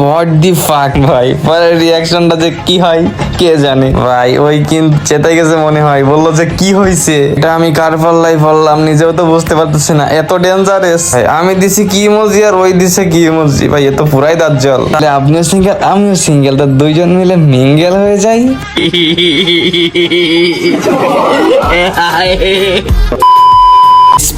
What দি ফাক ভাই? পরের রিয়াকশনটা যে কি হয়, কে জানে? ভাই, ওই কিন্তু চেতাই গেছে মনে হয়। বলল যে, কি হয়েছে এটা আমি কার পাল্লাই পড়লাম নিজেও তো বুঝতে পারতেছি না। এত ডেঞ্জারাস আমি দিছি কি ইমোজি আর ওই দিছে কি ইমোজি ভাই, এ তো পুরাই দাঁত জল তাহলে আপনিও সিঙ্গেল আমিও সিঙ্গেল তো দুইজন মিলে মিঙ্গেল হয়ে যাই?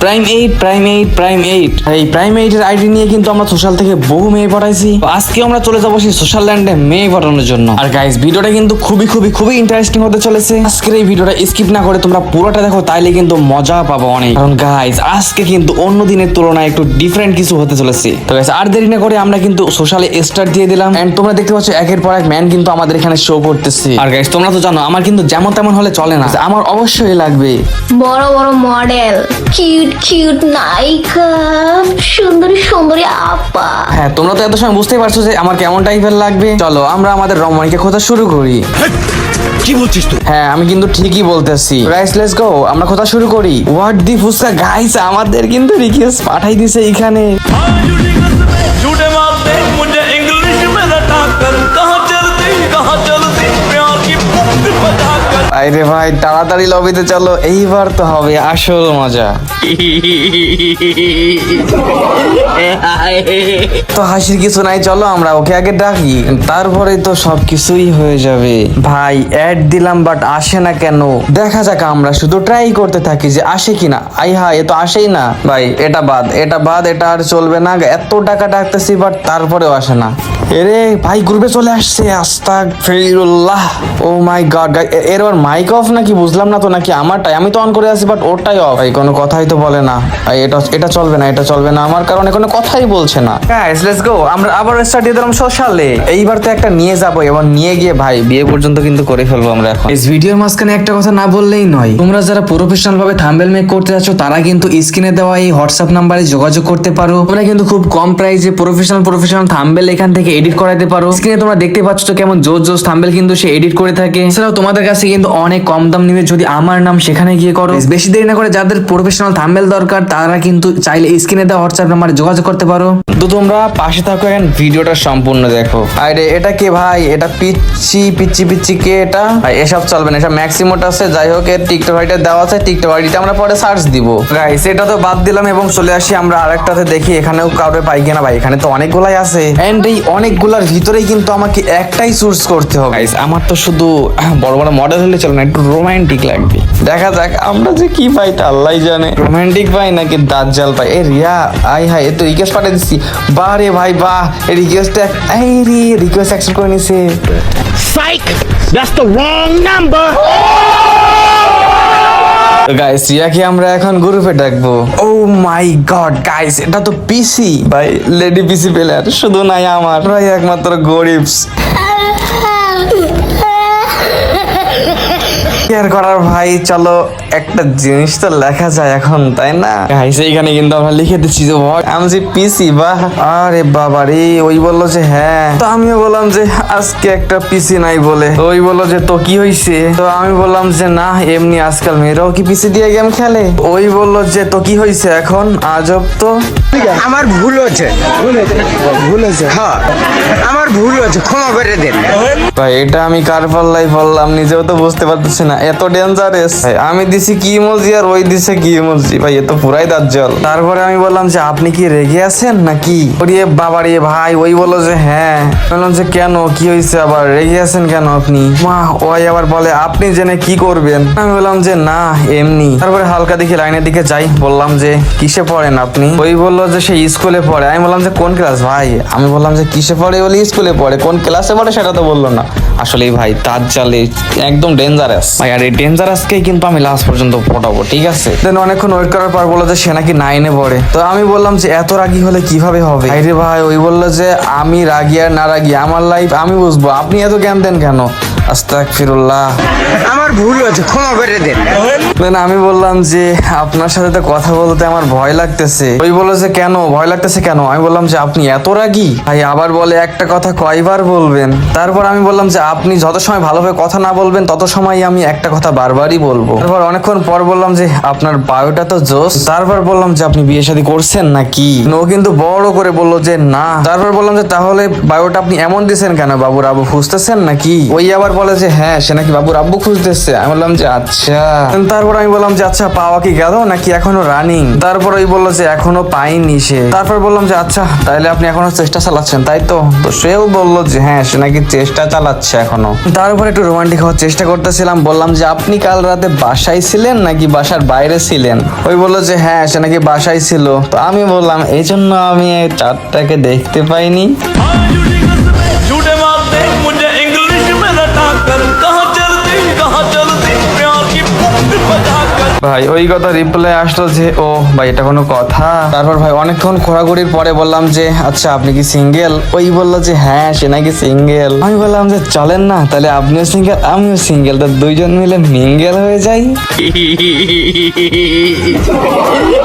Prime eight prime eight prime eight এই প্রাইম এইটের আইডি নিয়ে কিন্তু আমরা সোশ্যাল থেকে বহু মেয়ে পড়াইছি। আজকে আমরা চলে যাব সেই সোশ্যাল ল্যান্ডে মেয়ে পড়ানোর জন্য। আর গাইস ভিডিওটা কিন্তু খুবই খুবই খুবই ইন্টারেস্টিং হতে চলেছে। আজকের এই ভিডিওটা স্কিপ না করে তোমরা পুরোটা দেখো তাইলে কিন্তু মজা পাবো অনেক। কারণ গাইস আজকে কিন্তু অন্য দিনের তুলনায় একটু ডিফারেন্ট কিছু হতে চলেছে। তো গাইস আর দেরি না করে আমরা কিন্তু সোশ্যালে স্টার্ট দিয়ে দিলাম। এন্ড তোমরা দেখতে পাচ্ছ একের পর এক ম্যান কিন্তু আমাদের এখানে শো করতেছে। আর গাইস তোমরা তো জানো আমার কিন্তু যেমন তেমন হলে চলে না। আমার অবশ্যই লাগবে। বড় বড় মডেল কিউট কিউট নায়িকা সুন্দরী সুন্দরী আপা হ্যাঁ তোমরা তো এত সময় বুঝতেই পারছো যে আমার কেমন টাইপের লাগবে চলো আমরা আমাদের রমণীকে খোঁজা শুরু করি কি বলছিস তুই হ্যাঁ আমি কিন্তু ঠিকই বলতেছি গাইস লেটস গো আমরা খোঁজা শুরু করি হোয়াট দি ফুসকা গাইস আমাদের কিন্তু রিকোয়েস্ট পাঠাই দিছে এখানে झूठे मारते मुझे इंग्लिश में रटा कर कहाँ चलती कहाँ चलती प्यार की पुट ভাই রে ভাই, তাড়াতাড়ি লবিতে চলো, এইবার তো হবে আসল মজা। তো হাসির কিছু নাই, চলো আমরা ওকে আগে ডাকি তারপরে তো সব কিছুই হয়ে যাবে। ভাই অ্যাড দিলাম বাট আসে না কেন? দেখা যাক, আমরা শুধু ট্রাই করতে থাকি যে আসে কিনা। আই হা এ তো আসেই না। ভাই, এটা বাদ এটা বাদ, এটা আর চলবে না। এত টাকা ডাকতেছি বাট তারপরেও আসে না। এরে, ভাই গ্রুপে চলে আসছে আস্তাক ফিরুল্লাহ ও oh মাই গড এর ওর মাইক অফ নাকি? বুঝলাম না তো নাকি আমারটাই। আমি তো অন করে আছি বাট ওরটাই অফ ভাই কোনো কথাই তো বলে না। এটা এটা চলবে না এটা চলবে না। আমার কারণে কোনো কথাই বলছে না। গাইস লেটস গো আমরা আবার স্টার্ট দিয়ে দিলাম সোশ্যালে এইবার তো একটা নিয়ে যাব এবং নিয়ে গিয়ে ভাই বিয়ে পর্যন্ত কিন্তু করে ফেলব আমরা এখন। এই ভিডিওর মাঝখানে একটা কথা না বললেই নয়। তোমরা যারা প্রফেশনাল ভাবে থাম্বেল মেক করতে যাচ্ছ তারা কিন্তু স্ক্রিনে দেওয়া এই হোয়াটসঅ্যাপ নাম্বারে যোগাযোগ করতে পারো। তোমরা কিন্তু খুব কম প্রাইসে প্রফেশনাল প্রফেশনাল থাম্বেল এখান থেকে এডিট করাতে পারো। স্ক্রিনে তোমরা দেখতে পাচ্ছ তো কেমন জোর জোর থাম্বেল কিন্তু সে এডিট করে থাকে। এছাড়াও তোমাদের কাছে কিন্তু অনেক কম দাম নিবে যদি আমার নাম সেখানে গিয়ে করো। বেশি দেরি না করে যাদের প্রফেশনাল থাম্বেল দরকার, তারা কিন্তু চাইলে স্ক্রিনে দেওয়া হোয়াটসঅ্যাপ নাম্বারে যোগাযোগ করতে পারো। তো তোমরা পাশে থাকো এখন ভিডিওটা সম্পূর্ণ দেখো। আরে এটা কে ভাই? এটা পিচ্ছি পিচ্ছি পিচ্ছি কে এটা? এসব চলবে না এসব ম্যাক্সিমোট আছে যাই হোক এর টিকটক আইডিটা দেওয়া আছে টিকটক আইডিটা আমরা পরে সার্চ দিব। গাইস এটা তো বাদ দিলাম এবং চলে আসি আমরা আরেকটাতে দেখি এখানেও কাউরে পাই কিনা। ভাই এখানে তো অনেকগুলাই আছে। এন্ড এই অনেকগুলার ভিতরেই কিন্তু আমাকে একটাই চুজ করতে হবে। গাইস আমার তো শুধু বড় বড় মডেল হলে চলে না একটু রোমান্টিক লাগবে। দেখা যাক আমরা যে কি পাই তা আল্লাহ জানে। রোমান্টিক পাই নাকি দাঁত জাল পাই? এ রিয়া আই হাই এ তো রিকোয়েস্ট পাঠিয়ে দিচ্ছি। বাহ রে ভাই বাহ এই রিকোয়েস্ট এই রে রিকোয়েস্ট অ্যাকসেপ্ট করে নিছে। Psych that's the wrong number guys ইয়াকে আমরা এখন গ্রুপে ডাকবো। ও মাই গড গাইস এটা তো পিসি ভাই লেডি পিসি প্লেয়ার শুধু নাই আমার। ভাই একমাত্র গরিবস কেয়ার করার ভাই চলো একটা জিনিস তো লেখা যায় এখন তাই না? গাইস এইখানে কিন্তু আমরা লিখে দিচ্ছি যে what? আমি যে পিসি বাহ আরে বাবা রে ওই বলল যে হ্যাঁ। তো আমিও বললাম যে আজকে একটা পিসি নাই বলে। ওই বলল যে তো কি হইছে? তো আমি বললাম যে না এমনি আজকাল মেয়েরাও কি পিসি দিয়ে গেম খেলে? ওই বলল যে তো কি হইছে এখন? আজব তো। আমার ভুল হচ্ছে ভুল হচ্ছে হ্যাঁ। আমার ভুল হচ্ছে ক্ষমা করে দেন। ভাই এটা আমি কার পাল্লাই বললাম নিজেও তো বুঝতে পারতেছি না। এত ডেঞ্জারাস আমি দিছি কি ইমোজি আর ওই দিছে কি ইমোজি ভাই এ তো পুরাই দাঁত জল তারপরে আমি বললাম যে আপনি কি রেগে আছেন নাকি? ওরে বাবা রে ভাই ওই বলল যে হ্যাঁ। বললাম যে কেন? কি হয়েছে আবার? রেগে আছেন কেন আপনি? মা ওই আবার বলে আপনি জেনে কি করবেন? আমি বললাম যে না এমনি। তারপরে হালকা দেখি লাইনের দিকে যাই বললাম যে কিসে পড়েন আপনি? ওই বলল যে সে স্কুলে পড়ে। আমি বললাম যে কোন ক্লাস ভাই? আমি বললাম যে কিসে পড়ে? বলি স্কুলে পড়ে। কোন ক্লাসে পড়ে সেটা তো বলল না। আসলে ভাই তার জালে একদম ডেঞ্জারাস ভাই আর এই ডেঞ্জারাসকেই কিন্তু আমি লাস্ট পর্যন্ত পটাবো ঠিক আছে? দেন অনেকক্ষণ ওয়েট করার পর বলল যে সে নাকি নাইনে পড়ে। তো আমি বললাম যে এত রাগি হলে কীভাবে হবে? আরে ভাই ওই বলল যে আমি রাগি আর না রাগি আমার লাইফ আমি বুঝব। আপনি এত জ্ঞান দেন কেন? আস্তাক ফিরুল্লাহ আমার ভুল হয়েছে ক্ষমা করে দেন। দেন আমি বললাম যে আপনার সাথে তো কথা বলতে আমার ভয় লাগতেছে। ওই বলল যে কেন? ভয় লাগতেছে কেন? আমি বললাম যে আপনি এত রাগী? ভাই আবার বলে একটা কথা কয়বার বলবেন? তারপর আমি বললাম যে আপনি যত সময় ভালোভাবে কথা না বলবেন তত সময় আমি একটা কথা বারবারই বলব। তারপর অনেকক্ষণ পর বললাম যে, আপনার বায়োটা তো জোস। তারপর বললাম যে, আপনি বিয়ে শাদী করছেন নাকি? ও কিন্তু বড় করে বলল যে, না। তারপর বললাম যে, তাহলে বায়োটা আপনি এমন দিয়েছেন কেন? বাবুর আব্বু খুঁজতেছেন নাকি? ওই আবার বলে যে হ্যাঁ সে নাকি বাবুর আব্বু খুঁজতেছে। আমি বললাম যে আচ্ছা। তারপর আমি বললাম যে আচ্ছা পাওয়া কি গেল নাকি এখনও রানিং? তারপর ওই বলল যে, এখনও পাইনি সে। তারপর বললাম যে আচ্ছা তাহলে আপনি এখনও চেষ্টা চালাচ্ছেন, তাই তো? তো সেও বলল যে হ্যাঁ সে নাকি চেষ্টা চালাচ্ছে এখনও। তারপর একটু রোমান্টিক হওয়ার চেষ্টা করতেছিলাম, বললাম যে, আপনি কাল রাতে বাসায় ছিলেন নাকি বাসার বাইরে ছিলেন? ওই বলল যে হ্যাঁ সে নাকি বাসায় ছিল। তো আমি বললাম এই জন্য আমি চারটাকে দেখতে পাইনি। ভাই, ওই কথা রিপ্লাই আসলো যে, ও ভাই, এটা কোনো কথা? তারপর ভাই, অনেকক্ষণ ঘোরাঘুরির পরে বললাম যে আচ্ছা আপনি কি সিঙ্গেল ওই বলল যে হ্যাঁ সে নাকি সিঙ্গেল আমি বললাম যে, চলেন না, তাহলে আপনিও সিঙ্গেল আমিও সিঙ্গেল তো দুইজন মিলে মিঙ্গেল হয়ে যাই?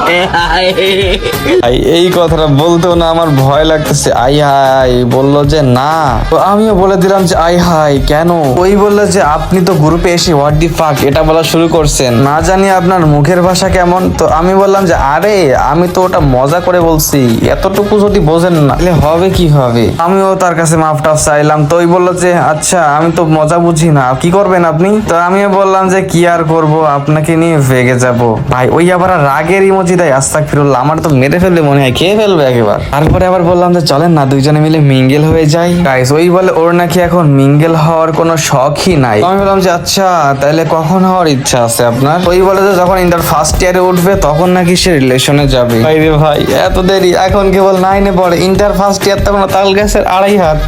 এই কথাটা বলতেও না আমার ভয় লাগতেছে। আই হাই, বলল যে না। তো আমিও বলে দিলাম যে আই হাই, কেন? ওই বলল যে আপনি তো গ্রুপে এসে হোয়াট দি ফাক এটা বলা শুরু করছেন। না জানি আপনার মুখের ভাষা কেমন, তো আমি বললাম যে আরে, আমি তো ওটা মজা করে বলছি। এতটুকু যদি বোঝেন না, তাহলে হবে কি হবে? আমিও তার কাছে মাফ টাফ চাইলাম। তো ওই বলল যে আচ্ছা আমি তো মজা বুঝি না, কি করবেন আপনি? তো আমিও বললাম যে কি আর করব, আপনাকে নিয়ে ভেগে যাব। ভাই, ওই আবার রাগের ইমোজি দেয় আস্তাক ফিরুল্লাহ আমার তো মেরে ফেলবে মনে হয় খেয়ে ফেলবে একেবার। তারপরে আবার বললাম যে চলেন না দুইজনে মিলে মিঙ্গেল হয়ে যাই। গাইস ওই বলে ওর নাকি এখন মিঙ্গেল হওয়ার কোনো শখই নাই। আমি বললাম যে আচ্ছা তাহলে কখন হওয়ার ইচ্ছা আছে আপনার? ওই বলে যে যখন ইন্টার ফার্স্ট ইয়ারে উঠবে তখন নাকি সে রিলেশনে যাবে। ভাই রে ভাই এত দেরি এখন কেবল নাইনে পড়ে। ইন্টার ফার্স্ট ইয়ার তখন তাল গাছের আড়াই হাত।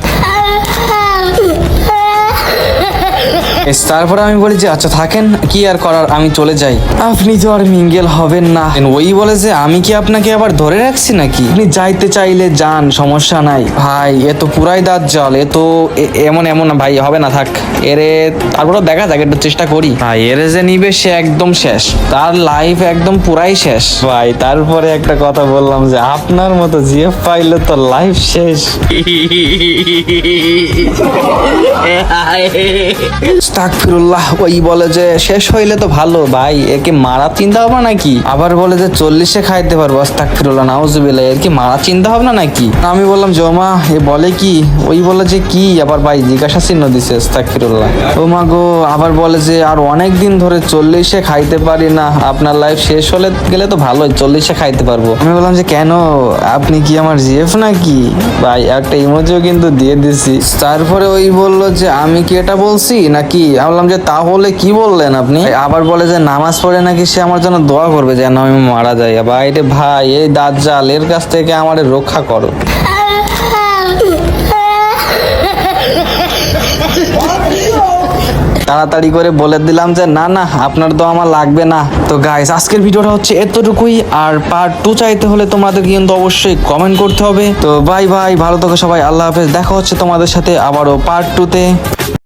তারপরে আমি বলি যে আচ্ছা থাকেন কি আর করার? আমি চলে যাই। আপনি তো আর মিঙ্গেল হবেন না। ওই বলে যে আমি কি আপনাকে আবার ধরে রাখছি নাকি? আপনি যাইতে চাইলে যান সমস্যা নাই। ভাই এ তো পুরাই দাঁত জল এ তো এমন এমন ভাই হবে না থাক। এরে তারপরে দেখা যাক একটু চেষ্টা করি। ভাই এরে যে নিবে সে একদম শেষ। তার লাইফ একদম পুরাই শেষ। ভাই তারপরে একটা কথা বললাম যে আপনার মতো জিএফ পাইলে তো লাইফ শেষ। আস্তাগফিরুল্লাহ ওই বলে যে, শেষ হইলে তো ভালো, ভাই একে মারা চিন্তা ভাবনা নাকি? আবার বলে যে, চল্লিশে খাইতে পারব, আস্তাগফিরুল্লাহ, নাউজুবিল্লাহ এর কি মারা চিন্তা ভাবনা নাকি? আমি বললাম, জমা, এ বলে কি? ওই বলে যে, কি? আবার ভাই জিজ্ঞাসা চিহ্ন দিছে, আস্তাগফিরুল্লাহ। ও মা গো, আবার বলে যে, আর অনেক দিন ধরে চল্লিশে খাইতে পারি না, আপনার লাইফ শেষ হলে গেলে তো ভালোই, চল্লিশে খাইতে পারব। আমি বললাম যে, কেন? আপনি কি আমার জিএফ নাকি? ভাই, একটা ইমোজিও কিন্তু দিয়ে দিছি। তারপরে ওই বলল যে, আমি কি এটা বলছি নাকি আমি বললাম যে তাহলে কি বললেন আপনি? আবার বলে যে নামাজ পড়ে নাকি সে আমার জন্য দোয়া করবে যেন আমি মারা যাই। ভাই রে ভাই, এই দাঁত জাল এর কাছ থেকে আমার রক্ষা করো। তাড়াতাড়ি করে বলে দিলাম যে না না, আপনার তো আমার লাগবে না। তো গাইস আজকের ভিডিওটা হচ্ছে এতটুকুই। আর পার্ট টু চাইতে হলে তোমাদের কিন্তু অবশ্যই কমেন্ট করতে হবে। তো বাই বাই ভালো থাকো সবাই, আল্লাহ হাফেজ। দেখা হচ্ছে তোমাদের সাথে আবারও পার্ট টুতে